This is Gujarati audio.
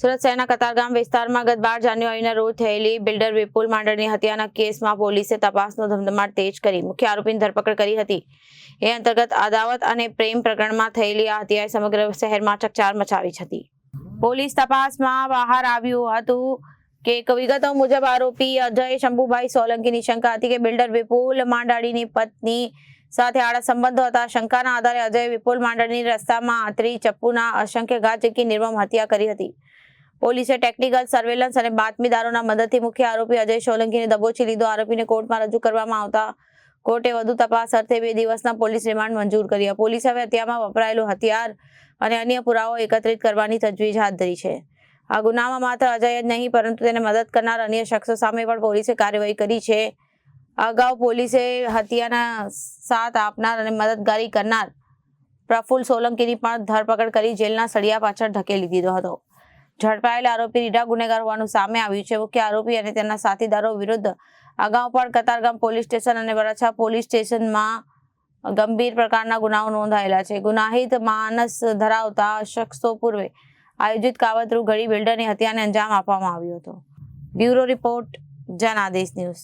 સુરત શહેરના કતારગામ વિસ્તારમાં ગત બાર જાન્યુઆરીના રોજ થયેલી બિલ્ડર વિપુલ માંડળની હત્યાના કેસમાં પોલીસે તપાસનો ધમધમાટ તેજ કરી. મુખ્ય આરોપીની ધરપકડ કરી હતી. એ અંતર્ગત અદાવત અને પ્રેમ પ્રકરણમાં થયેલી આ હત્યાએ સમગ્ર શહેરમાં ચકચાર મચાવી હતી. પોલીસ તપાસમાં બહાર આવ્યું હતું કે વિગતો મુજબ આરોપી અજય શંભુભાઈ સોલંકીની શંકા હતી કે બિલ્ડર વિપુલ માંડાળીની પત્ની સાથે આડા સંબંધો હતા. શંકાના આધારે અજય વિપુલ માંડળની રસ્તામાં આંતરી ચપ્પુના અસંખ્ય ઘાત ઝીકી નિર્મમ હત્યા કરી હતી. પોલીસે ટેકનિકલ સર્વેલન્સ અને બાતમીદારોના મદદથી મુખ્ય આરોપી અજય સોલંકીને દબોચી લીધો. આરોપીને કોર્ટમાં રજૂ કરવામાં આવતા કોર્ટે વધુ તપાસ અર્થે બે દિવસના પોલીસ રિમાન્ડ મંજૂર કર્યા. પોલીસે હવે હત્યામાં વપરાયેલું હથિયાર અને અન્ય પુરાવો એકત્રિત કરવાની તજવીજ હાથ ધરી છે. આ ગુનામાં માત્ર અજય જ નહીં, પરંતુ તેને મદદ કરનાર અન્ય શખ્સો સામે પણ પોલીસે કાર્યવાહી કરી છે. અગાઉ પોલીસે હત્યાના સાથ આપનાર અને મદદગારી કરનાર પ્રફુલ સોલંકીની પણ ધરપકડ કરી જેલના સળિયા પાછળ ધકેલી દીધો હતો. ઝડપાયેલા આરોપી રીઢા ગુનેગાર હોવાનું સામે આવ્યું છે. મુખ્ય આરોપી અને તેના સાથીદારો વિરુદ્ધ અગાઉ પણ કતારગામ પોલીસ સ્ટેશન અને વરાછા પોલીસ સ્ટેશનમાં ગંભીર પ્રકારના ગુનાઓ નોંધાયેલા છે. ગુનાહિત માનસ ધરાવતા શખ્સો પૂર્વે આયોજિત કાવતરું ઘડી બિલ્ડરની હત્યાને અંજામ આપવામાં આવ્યો હતો. Bureau report Janadesh news.